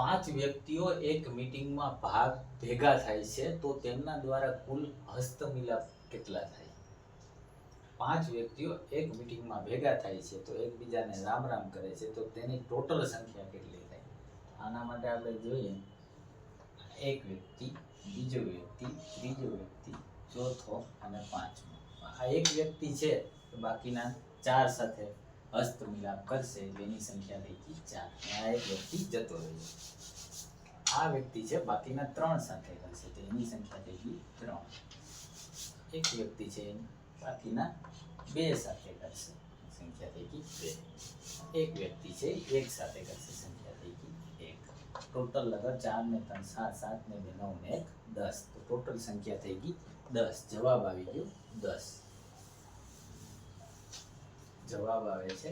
પાંચ વ્યક્તિઓ એક મીટિંગમાં ભાગ ભેગા થાય છે, તો તેમના દ્વારા કુલ હસ્તમિલાપ કેટલા થાય? પાંચ વ્યક્તિઓ એક મીટિંગમાં ભેગા થાય છે, તો એકબીજાને રામ રામ કરે છે, તો તેની ટોટલ સંખ્યા કેટલી થાય? આના માટે આપણે જોઈએ, એક વ્યક્તિ, બીજો વ્યક્તિ, ત્રીજો વ્યક્તિ, ચોથો અને પાંચમો. આ એક વ્યક્તિ છે બાકીના ચાર સાથે હસ્તમિલાપ કરશે તેની સંખ્યા ગઈ ચાર. ત્યાં એક વ્યક્તિ જતો રહ્યો આ વ્યક્તિ છે બાકીના ત્રણ સાથે કરશે તેની સંખ્યા ગઈ ત્રણ. એક વ્યક્તિ છે બાકીના બે સાથે કરશે, સંખ્યા ગઈ બે. એક વ્યક્તિ છે એક સાથે કરશે, સંખ્યા ગઈ એક. ટોટલ લગભગ ચાર ને ત્રણ, સાત સાત ને બે, નવ ને એક, દસ. તો ટોટલ સંખ્યા થઈ ગઈ દસ. જવાબ આવી ગયો દસ. જવાબ આવે છે.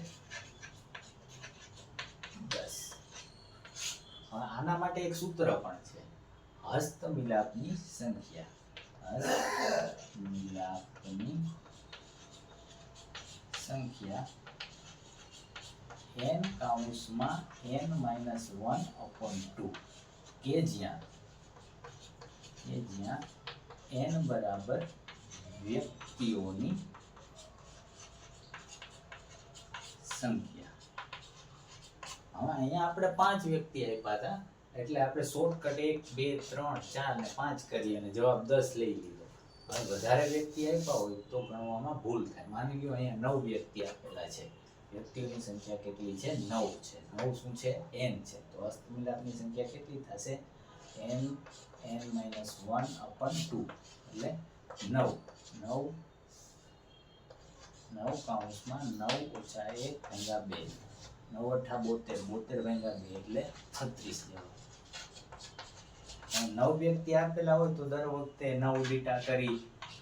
દસ આના માટે એક સૂત્ર પણ છે. હસ્ત મિલાપની સંખ્યા. હસ્ત મિલાપની સંખ્યા N કાઉન્સમાં N minus one upon two. કે જ્યાં કે જ્યાં એન બરાબર વ્યક્તિઓની સંખ્યા હવે અહીંયા આપણે પાંચ વ્યક્તિ આપ્યા હતા. એટલે આપણે શોર્ટકટ એક, બે, ત્રણ, ચાર ને પાંચ કરી અને જવાબ દસ લઈ લીધો. હવે વધારે વ્યક્તિ આપ્યા હોય તો ગણવામાં ભૂલ થાય. માની લ્યો અહીંયા નવ વ્યક્તિ આપેલા છે. વ્યક્તિઓની સંખ્યા કેટલી છે? નવ છે. નવ શું છે? એન છે. તો અસ્તમિલાપની સંખ્યા કેટલી થશે? N N minus one upon two એટલે નવ. નવ નવ કાઉન્સમાં નવ ઓછા એક ભાંગા બે. નવ અઠા બોતેર બોતેર ભાંગા બે એટલે છત્રીસ જવાબ. નવ વ્યક્તિ આપેલા હોય તો દર વખતે નવ લીટા કરી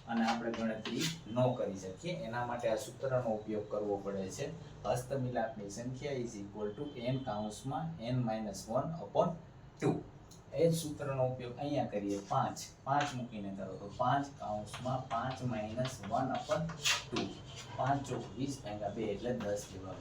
અને આપણે ગણતરી ન કરી શકીએ. એના માટે આ સૂત્રનો ઉપયોગ કરવો પડે છે. હસ્તમિલાપની સંખ્યા is equal to N કાઉન્સમાં N minus one upon two એ જ સૂત્રનો ઉપયોગ અહીંયા કરીએ. પાંચ. પાંચ મૂકીને કરો તો પાંચ કાઉન્સમાં પાંચ માઇનસ વન અપન ટુ પાંચ ચોક વીસ ભાગ્યા બે એટલે દસ જેવા